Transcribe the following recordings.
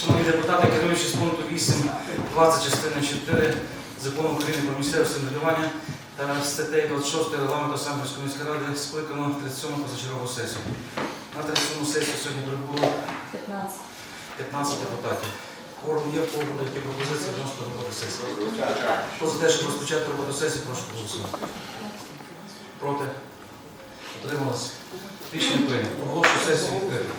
Шановні депутати, керуючи з пункту 8, 20 частини 4 Закону України про місцеве самоврядування та статтею 26 регламенту Самбірської міської ради скликано 37 позачергову сесію. На 37 сесію сьогодні прибуло 15. 15 депутатів. Форум є, по які пропозиції відносно роботи сесії. Хто за те, щоб розпочати роботу сесії, прошу голосувати. Проти? Утрималися? Рішення прийнято. Оголошую сесію відкритою.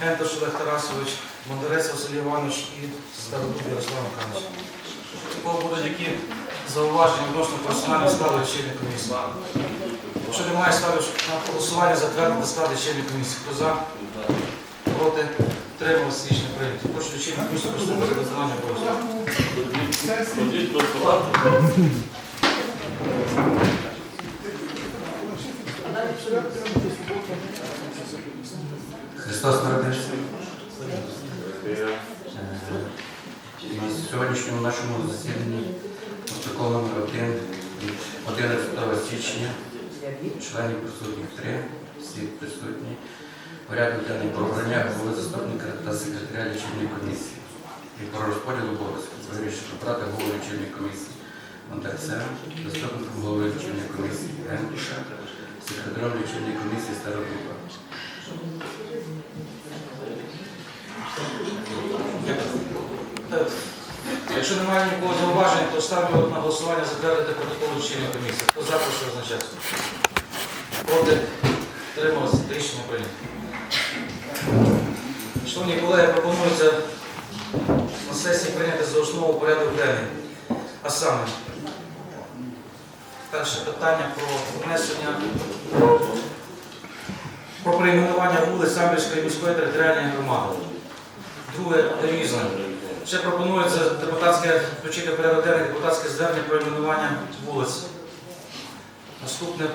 Ентош Олег Тарасович, Бондарець Василь Іванович і Стародуб Ярослав Михайлович. У кого будуть які зауваження відносно персонального складу лічильної комісії? Якщо немає, ставлю на голосування затвердити склад лічильної комісії. Хто за? Проти? Трималися рішення прийняті. Прошу лічильну комісію приступити до виконання обов'язків. Христос народився. Е, На сьогоднішньому нашому засіданні протокол номер 1 від 11 січня членів присутніх три, всі присутні. Порядок денний про обрання голови заступника та секретаря лічильної комісії. І про розподіл обов'язків вирішити брати голову лічильної комісії Монтерця, заступником голови лічильної комісії Гентуша, секретарем лічильної комісії Стародуба. Якщо немає нікого зауважень, то ставлю на голосування затвердити протокол лічильної комісії. Хто за, прошу визначатися. Проти? Трималися. Рішення прийнято. Шановні колеги, пропонується на сесії прийняти за основу порядок денний. А саме, перше питання про внесення про перейменування вулиць Самбірської міської територіальної громади. Друге ревізія. Ще пропонується депутатське включити порядок депутатське звернення про іменування вулиць. Наступне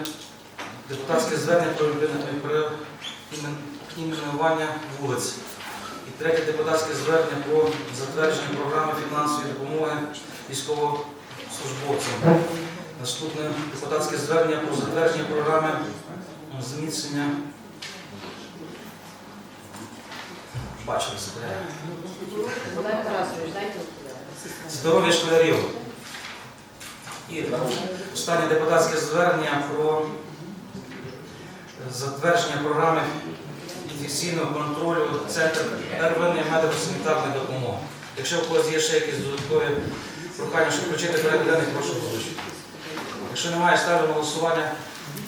депутатське звернення про імен- іменування вулиць. І третє депутатське звернення про затвердження програми фінансової допомоги військовослужбовцям. Наступне депутатське звернення про затвердження програми зміцнення. Бачили себе. Здоров'я школярів. І останнє депутатське звернення про затвердження програми інфекційного контролю Центр первинної медико-санітарної допомоги. Якщо у когось є ще якісь додаткові прохання, щоб включити порядок денний, прошу озвучити. Якщо немає, ставлю на голосування,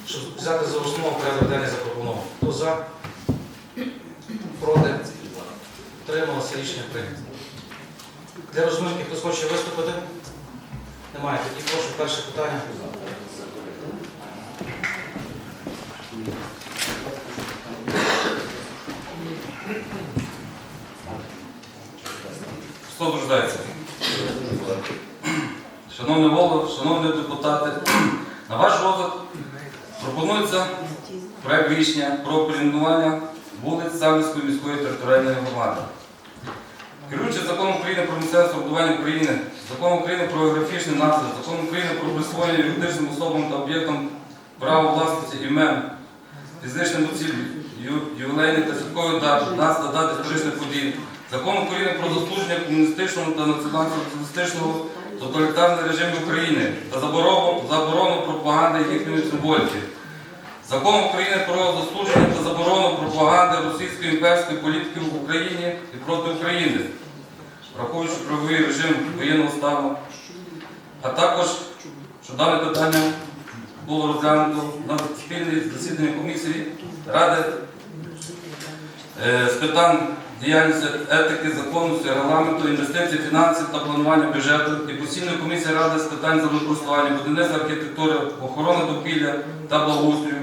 щоб взяти за основу порядок денний запропонований. Хто за? Проти? Утрималося рішення прийнято. Для розминки хтось хоче виступити? Немає. Тоді прошу перше питання. Хто дождається? Шановний голово, шановні депутати, на ваш розгляд пропонується проект рішення про перейменування вулиць Самівської міської територіальної громади. Керуючи законом України про місцеве самоврядування України, законом України про географічний наслідок, законом України про присвоєння юридичним особам та об'єктам права власності імен, фізичним ю- ювілейних та святкових дат, нас та дат історичних подій, Закон України про заслуження комуністичного та націонал-соціалістичного тоталітарних режимів України та заборону пропаганди їхньої символіки. Закон України про заслуження та заборону пропаганди російської імперської політики в Україні і проти України, враховуючи правовий режим воєнного стану, а також, що дане питання було розглянуто на спільній засіданні комісії Ради е, з питань діяльності етики, законності, регламенту, інвестицій, фінансів та планування бюджету і постійної комісії Ради з питань землекористування, будівництва архітектури, охорони довкілля та благоустрою.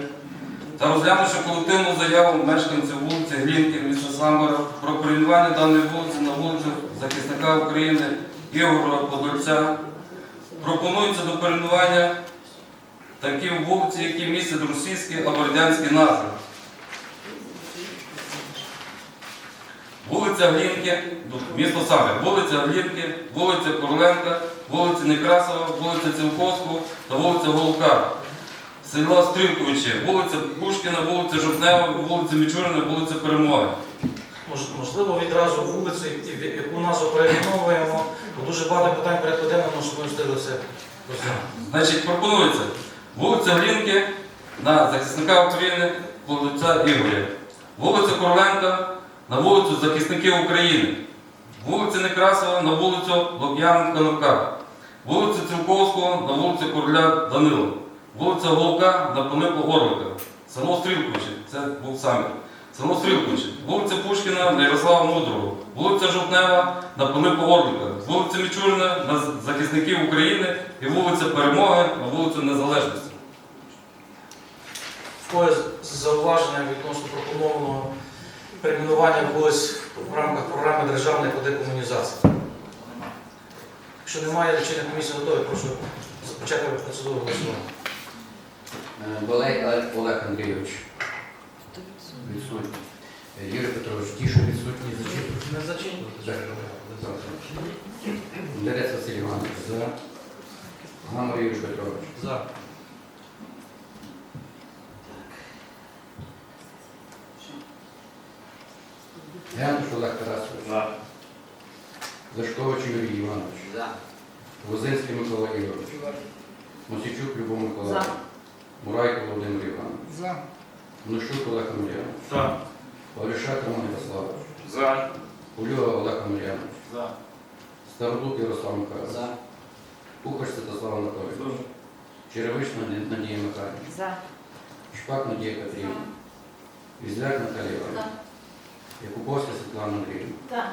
Та розглянувши колективну заяву мешканців вулиці Глінки, міста Самбора про перейменування даної вулиці на вулицю захисника України Ігора Подольця, пропонується до перейменування такі вулиці, які містять російські або радянські назви. Вулиця Глінки, місто Самбір, вулиця Глінки, вулиця Короленка, вулиця Некрасова, вулиця Цілковського та вулиця Голука. Село Стрілковичі, вулиця Пушкіна, вулиця Жовтнева, вулиця Мічурина, вулиця Перемоги. Мож- Можливо, відразу вулицю, яку назву перейменовуємо, бо дуже багато питань порядку денному, щоб ми встигли все розглянути. Значить, пропонується. Вулиця Глінки на захисника України, вулиця Ігоря, вулиця Короленка на вулицю захисників України, вулиця Некрасова на вулицю Лук'яненка Левка, вулиця Цілковського на вулицю Короля Данила, вулиця Голука на Пилипа Орлика, село Стрілковичі, це був саме. Село Стрілковичі, вулиця Пушкіна на Ярослава Мудрого, вулиця Жовтнева на Пилипа Орлика, вулиця Мічурина на захисників України і вулиця Перемоги на вулицю Незалежності. Когось зауваження відносно пропонованого перейменування вулиць в рамках програми державної декомунізації. Якщо немає речення комісії готові, прошу почати процедуру голосування. Балей Олег- Андрійович. Відсутній. Юрій Петрович Тішу відсутній. Зачитую. Не зачинь. Дерець Василь Іванович. За. Гамор Юрій Петрович. За. Януш Олег Тарасович. За. Лешкович Юрій Іванович. За. Лозинський Микола Ігорович. Мосічук Любов Миколаївна. Мурайко Володимир Іванович. За. Мнощук Олег Амельянович. За. Павлішак Роман Ярославович. За. Кульова Олег Амельянович. За. Стародуб Ярослав Михайлович. За. Кухар Святослав Анатолійович. Черевична Надія Михайлівна. За. Шпак Надія Петрівна. Візляк Наталія Іванівна. Якубовська Світлана Андріївна. За.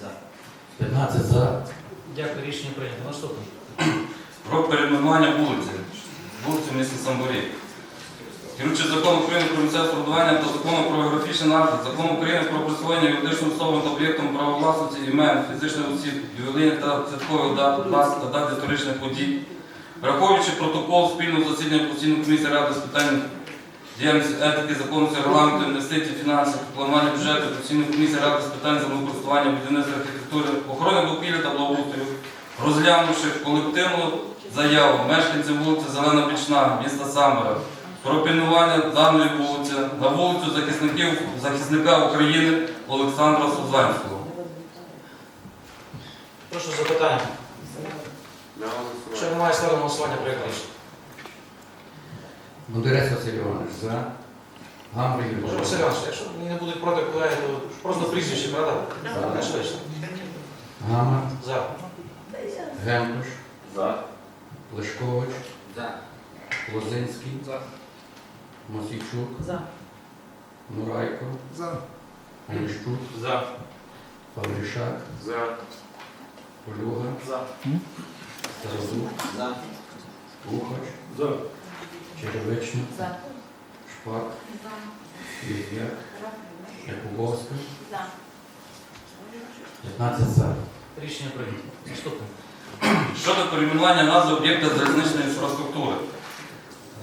за. 15 за. Дякую, рішення прийнято. Наступне. Про перейменування вулиці. Вулиці в місті Самборі. Керуючи законом України про місцеве самоврядування та законом про географічний нагляд, законом України про присвоєння юридичним особам та об'єктам права імен фізичних осіб, ювілейних та святкових дат, дат та дат історичних подій, враховуючи протокол спільного засідання постійної комісії Ради з питань діяльності етики, законності, регламенту, інвестицій, фінансів, планування бюджету, постійної комісії Ради з питань землекористування, будівництва архітектури, охорони довкілля та благоустрою, розглянувши колективну заяву мешканців вулиці Зелена Пічна, міста Самара, про пільнування даної вулиці на вулицю захисників захисника України Олександра Сузанського. Прошу запитання. Якщо немає ставимо голосування проєкт рішення. Бондарець Василь Іванович. За. Гамор Юрій Може, Василь. Іванович, якщо не будуть проти колеги, то просто прізвище, правда? Не швидше. Гамор. За. Гентуш. За. Лешкович. За. Лозинський. За. Мосійчук. За. Мурайко, За. Онищук, За. Павлішак, За. Полюга, За. Стародуб, За. Ухач, За. Черевична, За. Шпак, Візяк, Якубовська, 15 за. Рішення прийнято. Наступне. Щодо перейменування назви об'єкта залізничної інфраструктури.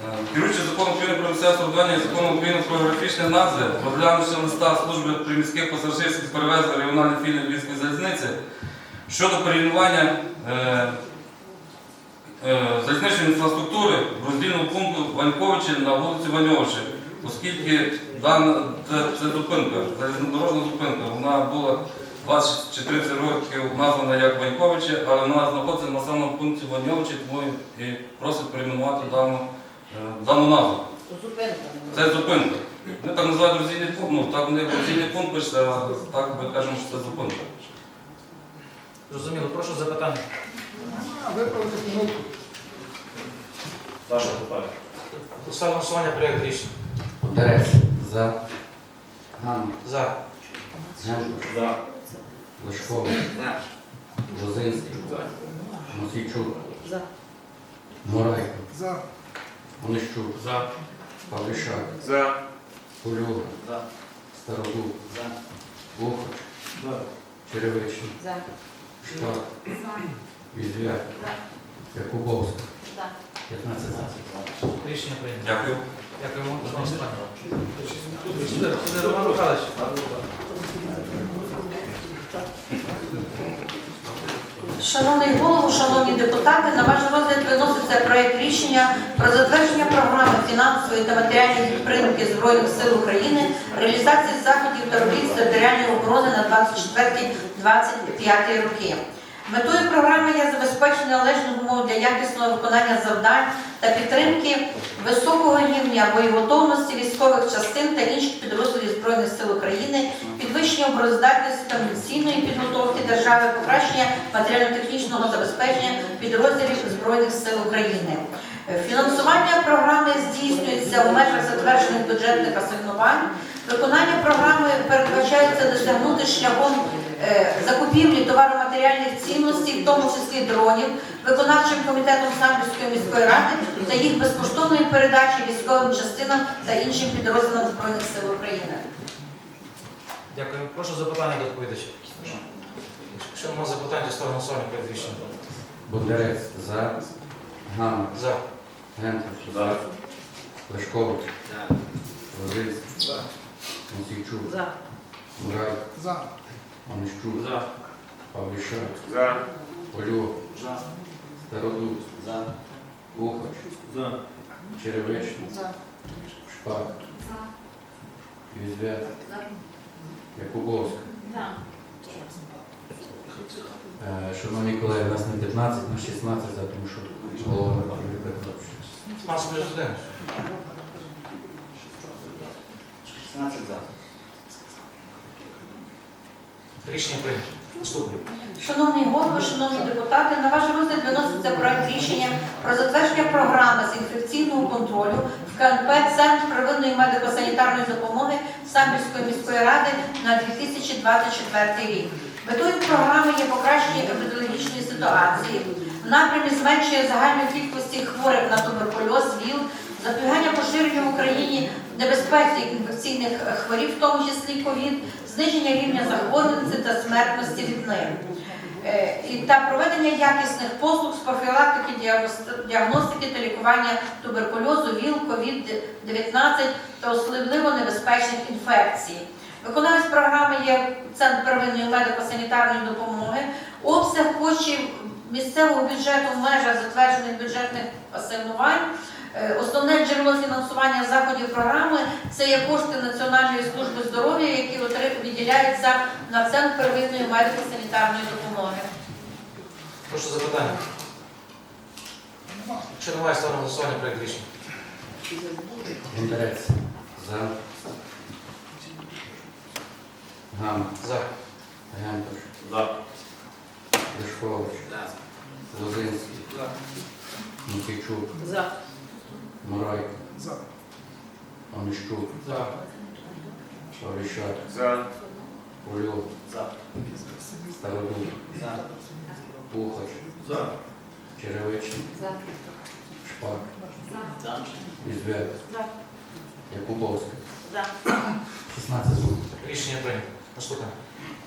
Е, Керуючи законом України про місцеве самоврядування і законом України про географічні назви, розглянувши листа служби приміських пасажирських перевезень регіональної філії Львівської залізниці щодо перейменування е, е, залізничної інфраструктури в роздільному пункту Ваньковичі на вулиці Ваньовичі, оскільки дана це, це зупинка, залізнодорожна зупинка, вона була 20 чи 30 років названа як Ваньковичі, але вона знаходиться на самому пункті Ваньовичі, тому і просить перейменувати дану, е, дану назву. То зупинка. Це зупинка. Вони так називають роздільний пункт, ну так вони роздільний пункт пишеться, а так ми кажемо, що це зупинка. Зрозуміло. Прошу запитання. Виправити помилку. Ваше питання. Ставимо голосування проєкт рішення. Бондарець, за. Ган, За. Гентуш, За. Лешкович, Лозинський, Мосійчук, За. Мурайко, За. Онищук, За. Павлішак, За. Полюга, За. Стародуб, За. Ухач, За. Черевичний, За. Шпак, Візяк, Якубовська, За. 15 за. Рішення прийнято. Дякую. Дякуємо. Роман Михайлович. Шановний голово, шановні депутати, на ваш розгляд виноситься проект рішення про затвердження програми фінансової та матеріальної підтримки Збройних сил України, реалізації заходів та робіт з територіальної оборони на 24-25 роки. Метою програми є забезпечення належних умов для якісного виконання завдань та підтримки високого рівня боєготовності військових частин та інших підрозділів Збройних сил України, підвищення обороздатності та міліційної підготовки держави, покращення матеріально-технічного забезпечення підрозділів Збройних сил України. Фінансування програми здійснюється у межах затверджених бюджетних асигнувань. Виконання програми передбачається досягнути шляхом закупівлі товароматеріальних цінностей, в тому числі дронів, виконавчим комітетом Самбірської міської ради та їх безкоштовної передачі військовим частинам та іншим підрозділам Збройних сил України. Дякую. Прошу запитання до доповідача. Якщо немає запитань, то ставимо голосування проєкт. Бондарець, за. Ган, За. Гентуш, За. Лешкович, Лозинський, Мосійчук, За. Мурайко, За. Онищук, За. Павлішак, За. Полюга, За. Стародуб, За. Ухач, За. Черевичний, За. Шпак, Візбят, За. Якубовська. За. Е, Шановні колеги, нас не 15, на 16, за, тому що голова Верховної Ради. 15 плюс 1. 16 за. Рішення прийнято. Наступне. Шановні голови, шановні депутати, на ваш розгляд виноситься проект рішення про затвердження програми з інфекційного контролю в КНП Центр первинної медико-санітарної допомоги Самбірської міської ради на 2024 рік. Метою програми є покращення епідеміологічної ситуації в напрямі зменшення загальної кількості хворих на туберкульоз, ВІЛ, запобігання поширення в Україні небезпечних інфекційних хворів, в тому числі ковід, зниження рівня захворюваності та смертності від них. Е, та проведення якісних послуг з профілактики, діагностики та лікування туберкульозу, ВІЛ, ковід-19 та особливо небезпечних інфекцій. Виконавець програми є Центр первинної медико-санітарної допомоги. Обсяг коштів місцевого бюджету в межах затверджених бюджетних асигнувань. Е, Основне джерело фінансування заходів програми це є кошти Національної служби здоров'я, які виділяються на центр первинної медико-санітарної допомоги. Прошу запитання. Якщо немає, ставимо голосування проєкт рішення. Бондарець, за. Ган, За. Гентуш, За. Лозинський, Мосійчук, За. Мурайко, За. Онищук, За. Павліщак, За. Польов, За. Стародуб, За. Пухач, За. Черевичний, За. Шпак, За. Візвяк, За. Якубовський. За. 16 за. Рішення прийнято. Наступне.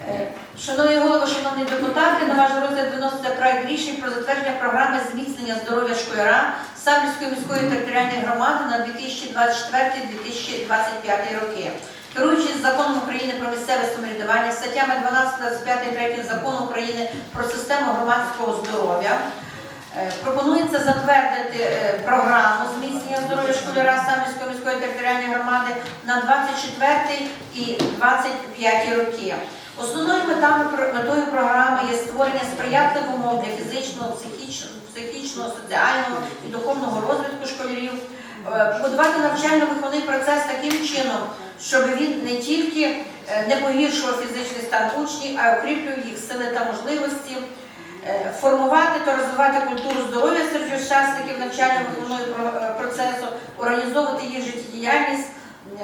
Е, Шановні голови, шановні депутати, на ваш розгляд виноситься проект рішень про затвердження програми зміцнення здоров'я школяра Самбірської міської територіальної громади на 2024-2025 роки. Керуючись законом України про місцеве самоврядування, статтями 12, 25 3 закону України про систему громадського здоров'я, пропонується затвердити е, програму зміцнення здоров'я школяра Самбірської міської територіальної громади на 24 і 25 роки. Основною метою програми є створення сприятливих умов для фізичного, психічного, психічного, соціального і духовного розвитку школярів, е, побудувати навчально-виховний процес таким чином, щоб він не тільки е, не погіршував фізичний стан учнів, а й укріплював їх сили та можливості, е, формувати та розвивати культуру здоров'я серед учасників навчально-виховного е, процесу, організовувати їх життєдіяльність е,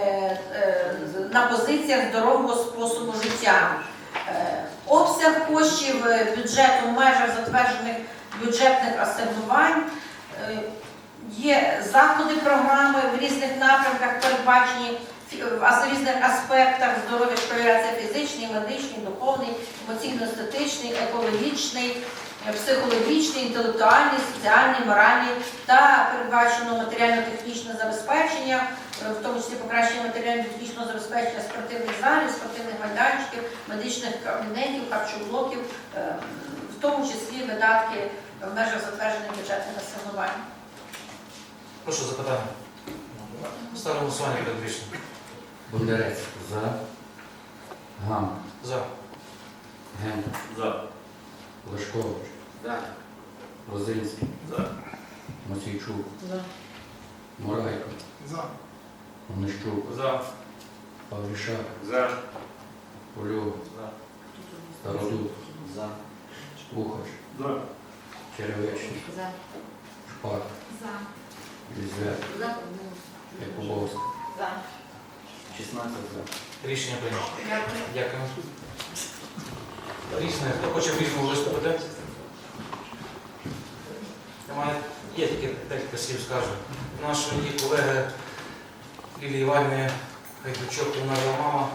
е, на позиціях здорового способу життя. Е, Обсяг коштів е, бюджету в межах затверджених бюджетних асигнувань. Е, Є заходи програми в різних напрямках передбачені в різних аспектах здоров'я школяра. Це фізичний, медичний, духовний, емоційно-естетичний, екологічний, е, психологічний, інтелектуальний, соціальний, моральний та передбачено матеріально-технічне забезпечення, е, в тому числі покращення матеріально-технічного забезпечення спортивних залів, спортивних майданчиків, медичних кабінетів, харчоблоків, е, в тому числі видатки в межах затверджених бюджетних асигнувань. Прошу запитання. Ставлю голосування перед рішенням. Бондарець за. Гам. За. Ген. За. Лешкович. За. Лозинський. За. Мосійчук. За. Мурайко. За. Онищук. За. Павлішак. За. Польов. За. Стародуб. За. Пухач. За. Черевичний. За. Шпак. За. Візвяк. За. Якубовський. За. 16 за. Рішення прийнято. Дякую. Дякую. Різне. Хто хоче в різному виступити? Немає. Є тільки декілька слів скажу. Нашої колеги Лілії Іванівни Гайдучок померла мама.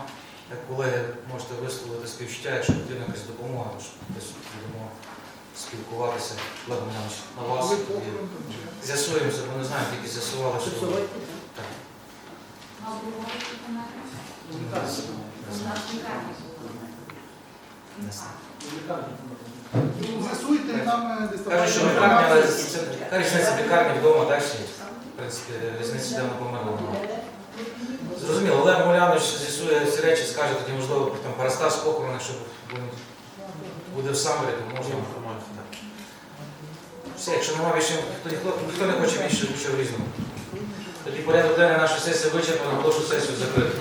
Як колеги можете висловити співчуття, якщо потрібна якась допомога, то десь будемо спілкуватися. Олег на вас. З'ясуємося, бо не знаю, тільки з'ясували, що... Так. З'ясуйте нам десь там. Кажуть, що лікарня, але це яка різниця лікарні вдома, так ще, в принципі, різниця де померла. Зрозуміло, Олег Мулянович з'ясує ці речі, скаже, тоді, можливо, там парастаж похорон, якщо буде- буде в самері, то можна інформувати. Все, якщо немає більше, то ніхто, ніхто не хоче більше нічого різного. Тоді порядок денний нашої сесії вичерпано, прошу сесію закрити.